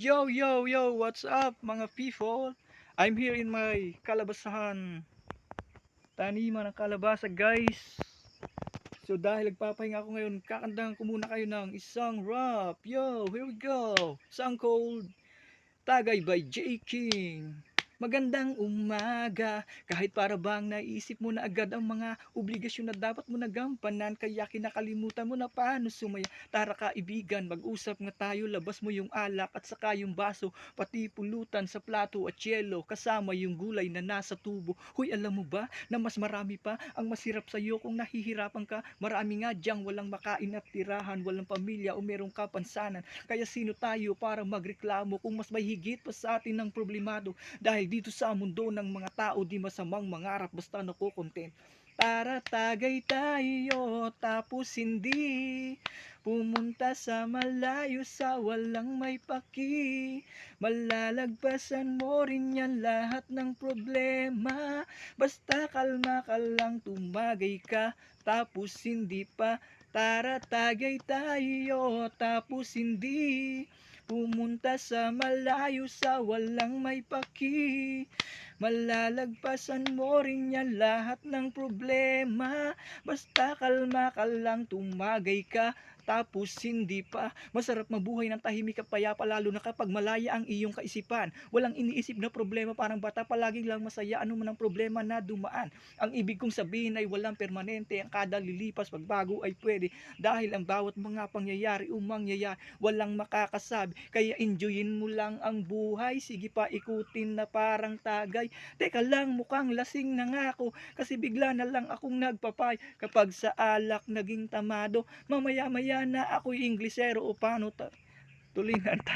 Yo, yo, yo, what's up mga people? I'm here in my kalabasahan. Taniman ng kalabasa guys. So dahil nagpapahinga ako ngayon, kakantahan ko muna kayo ng isang rap. Yo, here we go. Song called Tagay by J. King. Magandang umaga, kahit para bang naisip mo na agad ang mga obligasyon na dapat mo nagampanan kaya kinakalimutan mo na paano sumaya. Tara kaibigan, mag-usap nga tayo, labas mo yung alak at saka yung baso, pati pulutan sa plato at yelo, kasama yung gulay na nasa tubo. Huy, alam mo ba na mas marami pa ang masirap sa'yo kung nahihirapan ka? Marami nga diyang walang makain at tirahan, walang pamilya o merong kapansanan. Kaya sino tayo para magreklamo kung mas may higit pa sa atin ng problemado? Dahil dito sa mundo ng mga tao di masamang mangarap basta nakukontent. Tara tagay tayo tapos hindi. Pumunta sa malayo sa walang may paki. Malalagpasan mo rin yan lahat ng problema. Basta kalma ka lang tumagay ka Tapos hindi pa. Tara tagay tayo tapos hindi Pumunta sa malayo sa walang may paki. Malalagpasan mo rin yan lahat ng problema. Basta kalma ka lang tumagay ka tapos hindi pa. Masarap mabuhay ng tahimik at payapa lalo na kapag malaya ang iyong kaisipan. Walang iniisip na problema parang bata palaging lang masaya. Ano man ang problema na dumaan? Ang ibig kong sabihin ay walang permanente ang kada lilipas pagbago ay pwede. Dahil ang bawat mga pangyayari o mangyayari walang makakasabi. Kaya enjoyin mo lang ang buhay. Sige pa ikutin na parang tagay. Teka lang mukhang lasing na nga ako Kasi bigla na lang akong nagpapay Kapag sa alak naging tamado Mamaya maya na ako'y Inglesero o paano ta